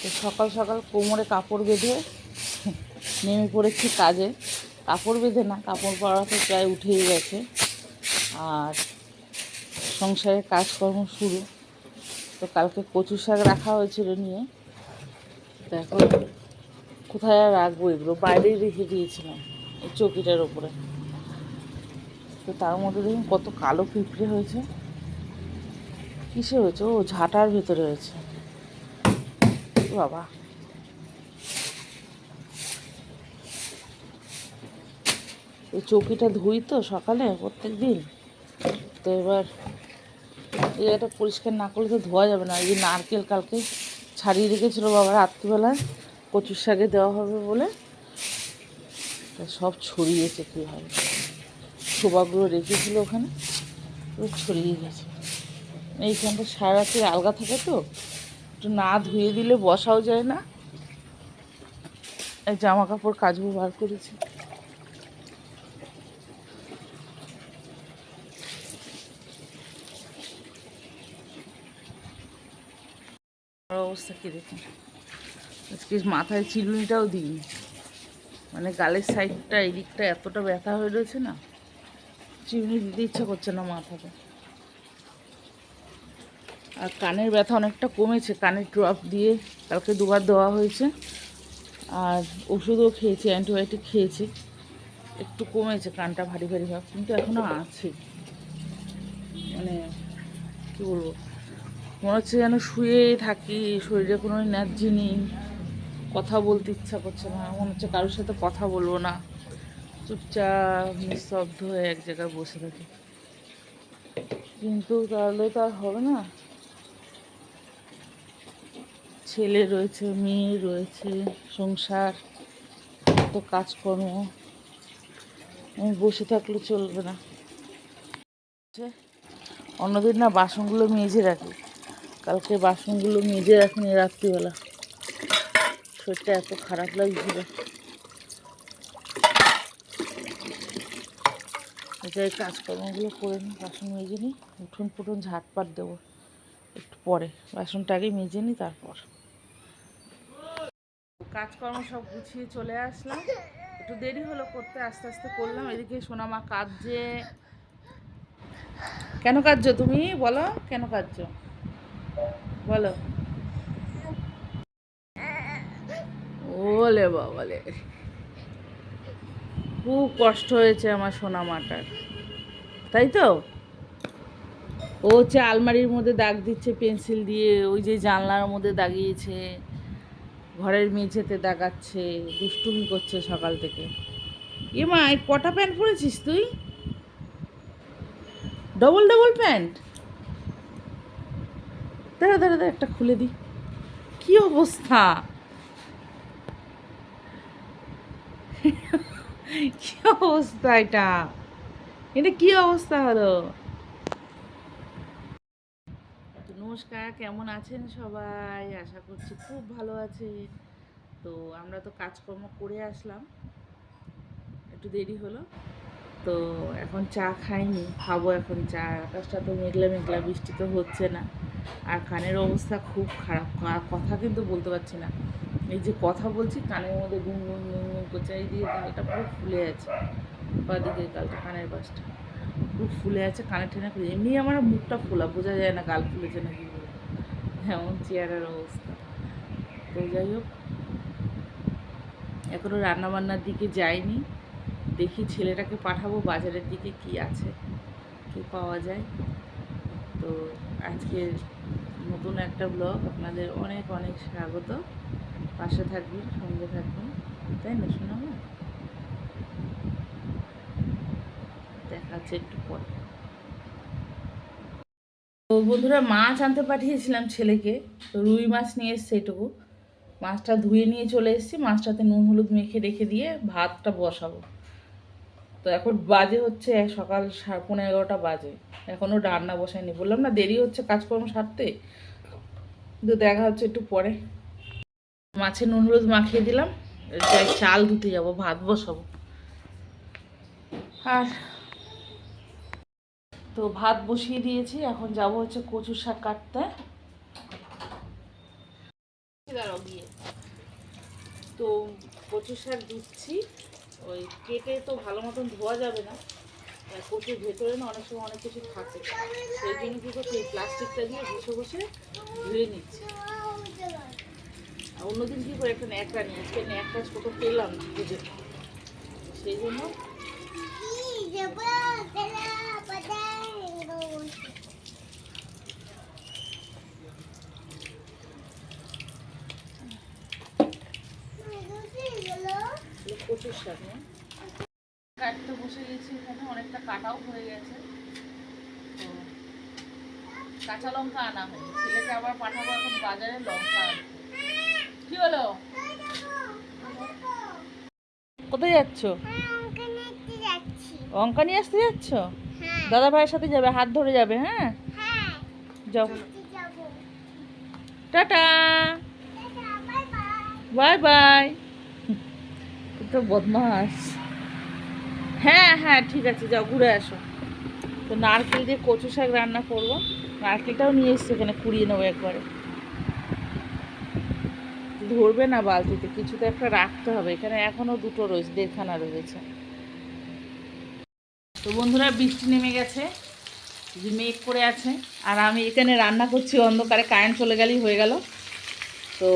তো সকাল সকাল কোমরে কাপড় বেঁধে নেমে পড়েছি কাজে। কাপড় বেঁধে না, কাপড় পরা তো প্রায় উঠেই গেছে। আর সংসারের কাজকর্ম শুরু। তো কালকে কচু শাক রাখা হয়েছিল নিয়ে। তো এখন কোথায় আর রাখব এগুলো? বাইরেই রেখে দিয়েছিলাম এই চৌকিটার ওপরে। তো তার মধ্যে দেখুন কত কালো পিঁপড়ে হয়েছে। কিসে হয়েছে? ও ঝাঁটার ভেতরে হয়েছে। বাবা। এই চৌকিটা ধুই তো সকালে প্রত্যেক দিন তো এবার এই জায়গাটা পরিষ্কার না করলে তো ধোয়া যাবে না। এই নারকেল কালকে ছাড়িয়ে রেখেছিল বাবা রাত্রিবেলায়, কচুর শাকে দেওয়া হবে বলে। সব ছড়িয়েছে কীভাবে। শোভাগুলো রেখেছিল ওখানে ছড়িয়ে গেছে। এইখানটা সারা রাত্রি আলগা থাকে তো। একটু না ধুয়ে দিলে বসাও যায় না। এই জামা কাপড় কাচবো, বার করেছি। অবস্থা কী দেখুন? আজকে মাথায় চিরুনিটাও দিইনি। মানে গালের সাইডটা এই দিকটা এতটা ব্যথা হয়ে রয়েছে না, চিরুনি দিতে ইচ্ছা করছে না মাথাটা। আর কানের ব্যথা অনেকটা কমেছে, কানের ড্রপ দিয়ে কালকে দুবার দেওয়া হয়েছে। আর ওষুধও খেয়েছি অ্যান্টিবায়োটিক খেয়েছি। একটু কমেছে, কানটা ভারী ভারী ভাব, কিন্তু এখনও আছে। মানে কী বলব? মনে হচ্ছে যেন শুয়ে থাকি, শরীরে কোনো এনার্জি নেই। কথা বলতে ইচ্ছা করছে না, মনে হচ্ছে কারোর সাথে কথা বলব না। চুপচাপ, নিস্তব্ধ হয়ে এক জায়গায় বসে থাকি। কিন্তু তাহলে তো আর হবে না। ছেলে রয়েছে, মেয়ে রয়েছে, সংসার কত কাজকর্ম। আমি বসে থাকলে চলবে না। অন্যদিন না বাসনগুলো মেজে রাখি। কালকে বাসনগুলো মেজে রাখিনি রাত্রিবেলা। শরীরটা এত খারাপ লাগছিল। এই কাজকর্মগুলো করে নিই, বাসন মেজে নিই উঠোন ফুটুন ঝাটপাট দেবো। একটু পরে, বাসনটা আগে মেজে নিই, তারপর। কাজকর্ম সব গুছিয়ে চলে আসলাম। একটু দেরি হলো করতে, আস্তে আস্তে করলাম। এদিকে সোনামা কাঁদছে। কেন কাঁদছো তুমি? বলো, কেন কাঁদছো? বলো। ওলে বাবালে। খুব কষ্ট হয়েছে আমার সোনা মাটার তাই তো? ও হচ্ছে আলমারির মধ্যে দাগ দিচ্ছে, পেন্সিল দিয়ে, ওই যে জানলার মধ্যে দাগিয়েছে। ঘরের মেঝেতে দাগাচ্ছে, দুষ্টুমি করছে সকাল থেকে। এ এই কটা প্যান্ট পরেছিস তুই? Double double pant? দাঁড়া দাঁড়া, একটা খুলে দি। কি অবস্থা? কি অবস্থা এটা? এটা কি অবস্থা হলো তো নমস্কার, কেমন আছেন সবাই? আশা করছি খুব ভালো আছে। তো আমরা তো কাজকর্ম করে আসলাম। একটু দেরি হলো। তো এখন চা খাইনি, খাব এখন চা। আকাশটা তো মেঘলা মেঘলা, বৃষ্টি তো হচ্ছে না। আর কানের অবস্থা খুব খারাপ। কথা কিন্তু বলতে পারছি না। এই যে কথা বলছি, কানের মধ্যে গুন গুন গুন গুন করছে। এই দিকে গালটা পুরো ফুলে আছে। বা দিকে গালটা, কানের পাশটা। পুরো ফুলে আছে কানে টেনে ফুলে এমনি আমার মুখটা ফোলা, বোঝা যায় না গাল ফুলেছে নাকি এমন চেয়ারের অবস্থা। তো যাই হোক এখনও রান্নাবান্নার দিকে যাইনি। দেখি ছেলেটাকে পাঠাবো, বাজারের দিকে কি আছে, কি পাওয়া যায়। তো আজকে নতুন একটা ব্লগ আপনাদের অনেক অনেক স্বাগত। পাশে থাকবেন, সঙ্গে থাকবেন। তাই না শোনাবো হচ্ছে একটু পরে। তো বন্ধুরা, মাছ আনতে পাঠিয়েছিলাম ছেলেকে। তো রুই মাছ নিয়ে এসছে এটুকু। মাছটা ধুয়ে নিয়ে চলে এসেছি। মাছটাতে নুন, হলুদ মেখে রেখে দিয়ে ভাতটা বসাবো। তো এখন বাজে হচ্ছে সকাল সাড়ে পনেরো এগারোটা বাজে। এখনও রান্না বসায়নি। বললাম, না, দেরি হচ্ছে কাজকর্ম সারতে। তো দেখা হচ্ছে একটু পরে। মাছে নুন, হলুদ মাখিয়ে দিলাম। চাল ধুতে যাব, ভাত বসাবো। আর তো ভাত বসিয়ে দিয়েছি, এখন যাব হচ্ছে কচু শাক কাটতে। গিয়ে। তো কচু শাক ধুচ্ছি ওই কেটে তো ভালো মতন ধোয়া যাবে না কচুর ভেতরে না অনেক সময় অনেক কিছু থাকে। সেই জন্য কী করছি, এই প্লাস্টিকটা দিয়ে বসে বসে ধুয়ে নিচ্ছি। অন্যদিন কী করে একটা ন্যাকড়া নিয়ে, আজকে ন্যাকড়া ছোটো পেলাম খুঁজে সেই জন্য এই কচুর শাক কাটতে বসে গেছি এখানে, অনেকটা কাটাও হয়ে গেছে। কাঁচা লঙ্কা আনা হয়নি ছেলেকে আবার পাঠাবো এখন বাজারে লঙ্কা কি হলো? কোথায় যাচ্ছ? লঙ্কা নিয়ে আসতে যাচ্ছ? দাদা ভাইয়ের সাথে যাবে, হাত ধরে যাবে হ্যাঁ? যাও। টাটা। Bye bye. তো বদমাস হ্যাঁ হ্যাঁ ঠিক আছে, যাও, ঘুরে আসো। তো নারকেল দিয়ে কচু শাক রান্না করব। নারকেলটাও নিয়ে এসছি এখানে কুড়িয়ে নেব একবারে। ধরবে না বালতিতে কিছু তো একটা রাখতে হবে। এখানে এখনও দুটো রয়েছে, দেড়খানা রয়েছে। তো বন্ধুরা, বৃষ্টি নেমে গেছে মেঘ করে আছে, আর আমি এখানে রান্না করছি, অন্ধকারে কারেন্ট চলে গেলেই হয়ে গেল। তো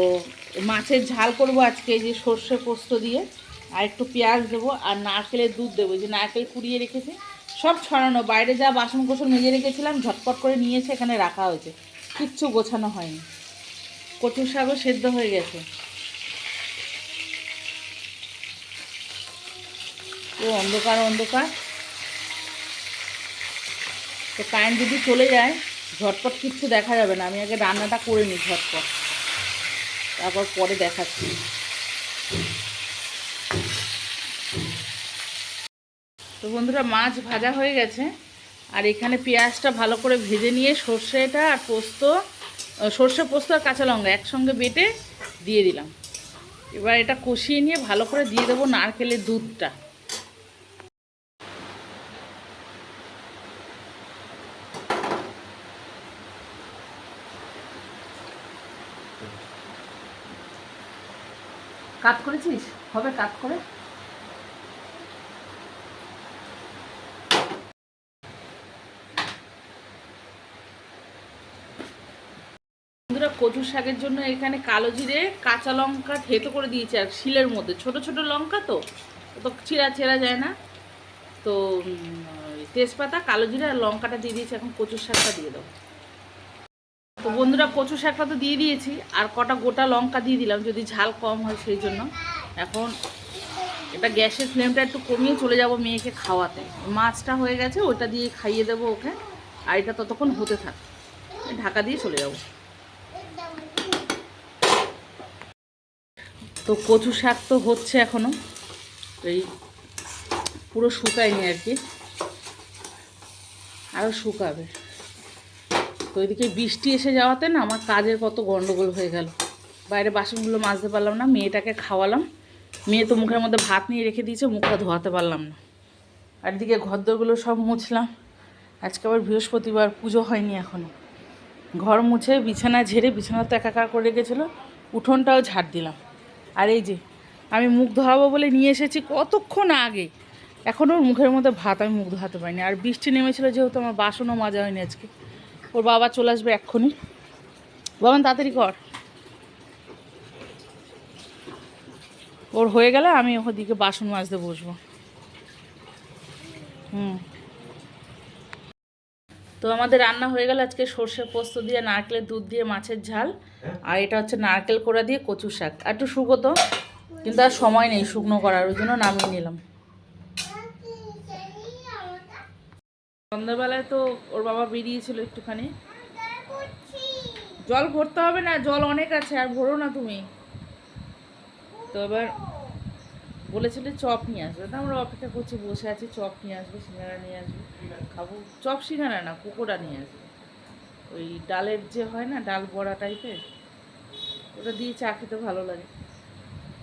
মাছের ঝাল করব আজকে, এই যে সর্ষে পোস্ত দিয়ে। আর একটু পেঁয়াজ দেবো আর নারকেলের দুধ দেবো, যে নারকেল কুড়িয়ে রেখেছি। সব ছড়ানো, বাইরে যা বাসন কোসন মেজে রেখেছিলাম, ঝটপট করে নিয়েছে, এখানে রাখা হয়েছে। কিচ্ছু গোছানো হয়নি। কচুর শাকও সেদ্ধ হয়ে গেছে। ও অন্ধকার অন্ধকার। তো কারেন্ট যদি চলে যায়, ঝটপট কিচ্ছু দেখা যাবে না। আমি আগে রান্নাটা করে নিই ঝটপট। তারপর পরে দেখাচ্ছি। তো বন্ধুরা, মাছ ভাজা হয়ে গেছে। আর এখানে পেঁয়াজটা ভালো করে ভেজে নিয়ে সর্ষেটা আর পোস্ত সর্ষে, পোস্ত আর কাঁচা লঙ্কা একসঙ্গে বেটে দিয়ে দিলাম। এবার এটা কষিয়ে নিয়ে ভালো করে দিয়ে দেবো নারকেলের দুধটা। কাট করেছিস? হবে কাট করে? কচু শাকের জন্য এখানে কালো জিরে, কাঁচা লঙ্কা থেতো করে দিয়েছি আর শিলের মধ্যে। ছোট ছোট লঙ্কা তো তো ছিঁড়া ছেঁড়া যায় না। তো তেজপাতা, কালো জিরে আর লঙ্কাটা দিয়ে দিয়েছি, এখন কচুর শাকটা দিয়ে দেবো। তো বন্ধুরা কচু শাকটা তো দিয়ে দিয়েছি, আর কটা গোটা লঙ্কা দিয়ে দিলাম, যদি ঝাল কম হয় সেই জন্য। এখন এটা গ্যাসের ফ্লেমটা একটু কমিয়ে চলে যাব মেয়েকে খাওয়াতে। মাছটা হয়ে গেছে, ওটা দিয়ে খাইয়ে দেবো ওকে, আর এটা ততক্ষণ হতে থাক। ঢাকা দিয়ে চলে যাব। তো কচু শাক তো হচ্ছে এখনও। এই পুরো শুকায়নি আর কি। আরও শুকাবে। তো ওইদিকে বৃষ্টি এসে যাওয়াতে না আমার কাজের কত গণ্ডগোল হয়ে গেল। বাইরে বাসনগুলো মাজতে পারলাম না, মেয়েটাকে খাওয়ালাম। মেয়ে তো মুখের মধ্যে ভাত নিয়ে রেখে দিয়েছে, মুখটা ধোয়াতে পারলাম না। আর এদিকে ঘরদোরগুলো সব মুছলাম। আজকে আবার বৃহস্পতিবার, পুজো হয়নি এখনও ঘর মুছে বিছানা ঝেড়ে বিছানা তো একাকার করে রেখেছিলো, উঠোনটাও ঝাড় দিলাম। আর এই যে, আমি মুখ ধোয়াবো বলে নিয়ে এসেছি কতক্ষণ আগে? এখন ওর মুখের মধ্যে ভাত আমি মুখ ধোয়াতে পারিনি। আর বৃষ্টি নেমেছিল যেহেতু আমার বাসনও মাজা হয়নি আজকে। ওর বাবা চলে আসবে এক্ষুনি। বাবান তাড়াতাড়ি কর। ওর হয়ে গেলে আমি ওদিকে বাসন মাজতে বসবো। হুম। তো আমাদের রান্না হয়ে গেল। আজকে সর্ষে পোস্ত দিয়ে, নারকেলের দুধ দিয়ে, মাছের ঝাল। আর এটা হচ্ছে নারকেল কোড়া দিয়ে কচু শাক। আর একটু শুকোতো কিন্তু আর সময় নেই শুকনো করার, ওই জন্য নামিয়ে নিলাম। সন্ধ্যাবেলায় তো ওর বাবা বেরিয়েছিল একটুখানি। জল ভরতে হবে না, জল অনেক আছে, আর ভরো না তুমি। তো এবার বলেছিল চপ নিয়ে আসবে। তা আমরা অপেক্ষা করছি, বসে আছি, চপ নিয়ে আসবে, সিঙ্গারা নিয়ে আসবে, খাব। চপ সিঙ্গারা না, পকোড়া নিয়ে আসবে। ওই ডালের যে হয় না, ডাল বড়া টাইপের ওটা দিয়ে চা খেতে ভালো লাগে।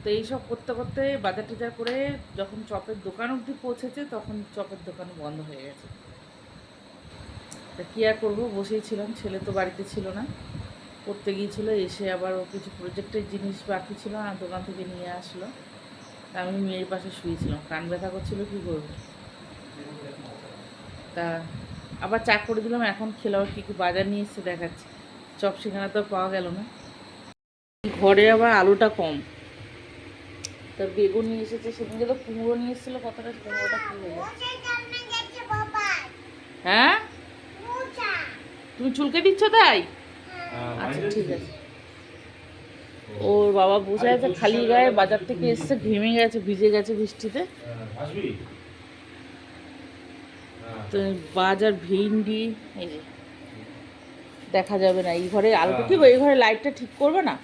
তো এইসব করতে করতে বাজার টাজার করে যখন চপের দোকান অবধি পৌঁছেছে, তখন চপের দোকান বন্ধ হয়ে গেছে। তা কী আর করব? বসেই ছিলাম, ছেলে তো বাড়িতে ছিল না। করতে গিয়েছিল, এসে আবার ও কিছু প্রজেক্টের জিনিস বাকি ছিল, আর দোকান থেকে নিয়ে আসলো। তা আমি মেয়ের পাশে শুয়েছিলাম। কান ব্যথা করছিল কী করব? তা আবার চা করে দিলাম এখন খেলাম কী কী বাজার নিয়ে এসছে দেখাচ্ছি। চপ সেখানে তো আর পাওয়া গেল না। ঘরে আবার আলুটা কম। তা বেগুন নিয়ে এসেছে সেদিনকে তো কুমড়ো নিয়ে এসেছিল কতটা কুমড়োটা কী হলো? হ্যাঁ? তুমি চুলকে দিচ্ছ তাই? আচ্ছা ঠিক আছে। ওর বাবা বসে আছে খালি গায়ে, বাজার থেকে এসছে, ঘেমে গেছে, ভিজে গেছে বৃষ্টিতে। তো বাজার ভিন্ডি, এই যে। দেখা যাবে না, এই ঘরে আলোটা কি এই ঘরে লাইটটা ঠিক করবে না?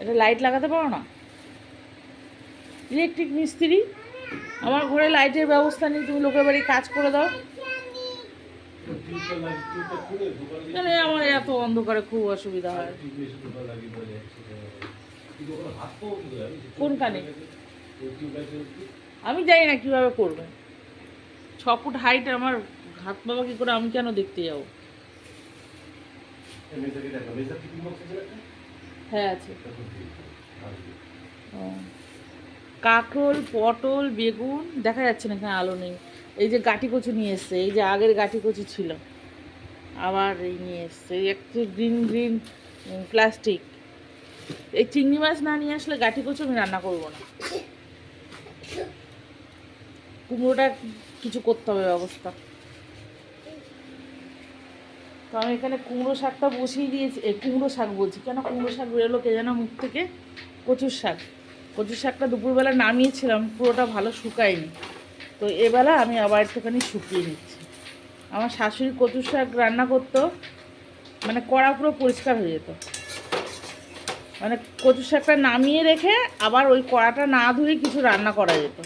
এটা লাইট লাগাতে পারো না? ইলেকট্রিক মিস্ত্রি, আমার ঘরে লাইটের ব্যবস্থা নেই, তুমি লোকের বাড়ি কাজ করে দাও। তাহলে আমার এত অন্ধকারে খুব অসুবিধা হয়। কোন কানে আমি জানি না কীভাবে করবে। ছ ফুট হাইট আমার হাত বাবা কি করে আমি কেন দেখতে যাব? হ্যাঁ আছে। কাঁকরোল, পটল, বেগুন, দেখা যাচ্ছে না এখানে আলো নেই। এই যে গাটি কচু নিয়ে এসছে, এই যে আগের গাটি কচু ছিল, আবার এই নিয়ে এসছে একটু গ্রিন গ্রিন প্লাস্টিক এই চিংড়ি মাছ না নিয়ে আসলে গাটি কচু আমি রান্না করব না। কুমড়োটা কিছু করতে হবে ব্যবস্থা। তো আমি এখানে কুমড়ো শাকটা বসিয়ে দিয়েছি কুমড়ো শাক বলছি, কেন কুমড়ো শাক বেরোলো কে যেন মুখ থেকে? কচুর শাক। কচুর শাকটা দুপুরবেলা নামিয়েছিলাম, পুরোটা ভালো শুকায়নি। তো এবেলা আমি আবার একটুখানি শুকিয়ে নিচ্ছি। আমার শাশুড়ি কচুর শাক রান্না করতো মানে কড়া পুরো পরিষ্কার হয়ে যেত। মানে কচুর শাকটা নামিয়ে রেখে আবার ওই কড়াটা না ধুয়ে কিছু রান্না করা যেত।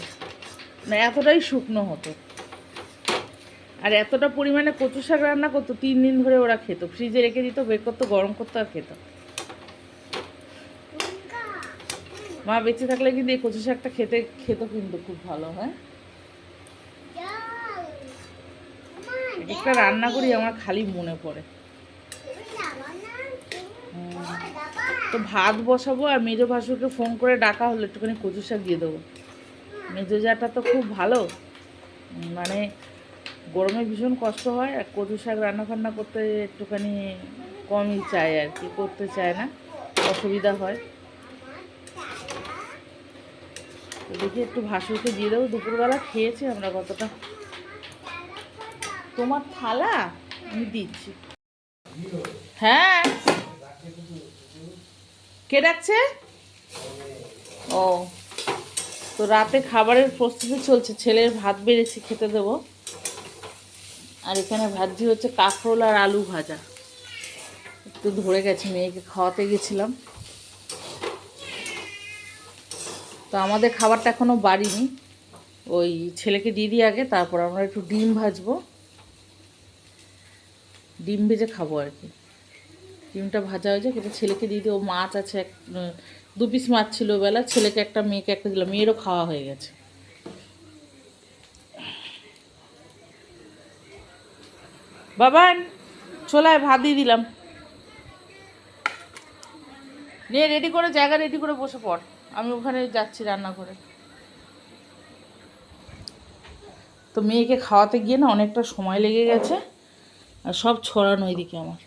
মানে এতটাই শুকনো হতো। আর এতটা পরিমাণে কচু শাক রান্না করতো, তিন দিন ধরে ওরা খেত। ফ্রিজে রেখে দিত, বের করতো, গরম করতো আর খেত। মা বেঁচে থাকলে কিন্তু এই কচু শাকটা খেতে, খেত কিন্তু খুব ভালো, হয়? একটা রান্না করি, আমার খালি মনে পড়ে। তো ভাত বসাবো আর মেজো ভাসুরকে ফোন করে ডাকা হলো একটুখানি কচু শাক দিয়ে দেবো। মেজো জাটা তো খুব ভালো। মানে গরমে ভীষণ কষ্ট হয় আর কচু শাক রান্না ফান্না করতে একটুখানি কমই চায় আর কি, করতে চায় না, অসুবিধা হয়। দেখি একটু ভাসুরকে দিয়ে দেবো। দুপুরবেলা খেয়েছি আমরা কতটা। তোমার থালা? আমি দিচ্ছি। হ্যাঁ। কে ডাকছে? ও। তো রাতে খাবারের প্রস্তুতি চলছে। ছেলের ভাত বেড়েছি, খেতে দেবো। আর এখানে ভাজি হচ্ছে কাঁকরোল আর আলু ভাজা। একটু ধরে গেছে, মেয়েকে খাওয়াতে গেছিলাম। তো আমাদের খাবারটা এখনও বাড়িনি। ওই ছেলেকে দিয়ে দিই আগে, তারপর আমরা একটু ডিম ভাজবো। ডিম ভেজে খাব আর কি। ডিমটা ভাজা হয়েছে কিন্তু ছেলেকে দিয়ে ও মাছ আছে এক দু পিস মাছ ছিল বেলা, ছেলেকে একটা, মেয়েকে একটা দিলাম। মেয়েরও খাওয়া হয়ে গেছে। বাবান, ছোলায় ভাত দিয়ে দিলাম। নিয়ে রেডি করে, জায়গা রেডি করে বসে পড়। আমি ওখানে যাচ্ছি রান্না করে তো মেয়েকে খাওয়াতে গিয়ে না অনেকটা সময় লেগে গেছে। আর সব ছড়ানো এদিকে আমার।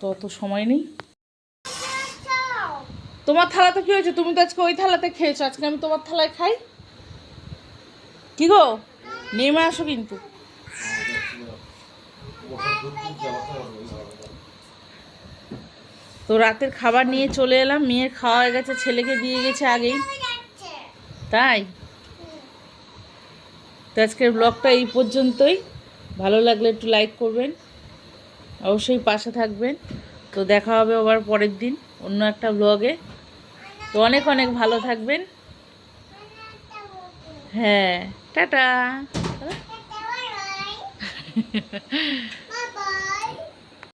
তো অত সময় নেই। তোমার থালাতে কি হয়েছে? তুমি তো আজকে ওই থালাতে খেয়েছো। আজকে আমি তোমার থালায় খাই। কি গো? নেমে আসো কিন্তু। তো রাতের খাবার নিয়ে চলে এলাম। মেয়ের খাওয়া হয়ে গেছে, ছেলেকে দিয়ে গেছে আগেই। তাই? তো আজকের ব্লগটা এই পর্যন্তই। ভালো লাগলে একটু লাইক করবেন। অবশ্যই পাশে থাকবেন। তো দেখা হবে আবার পরের দিন অন্য একটা ব্লগে তো অনেক অনেক ভালো থাকবেন। হ্যাঁ টাটা।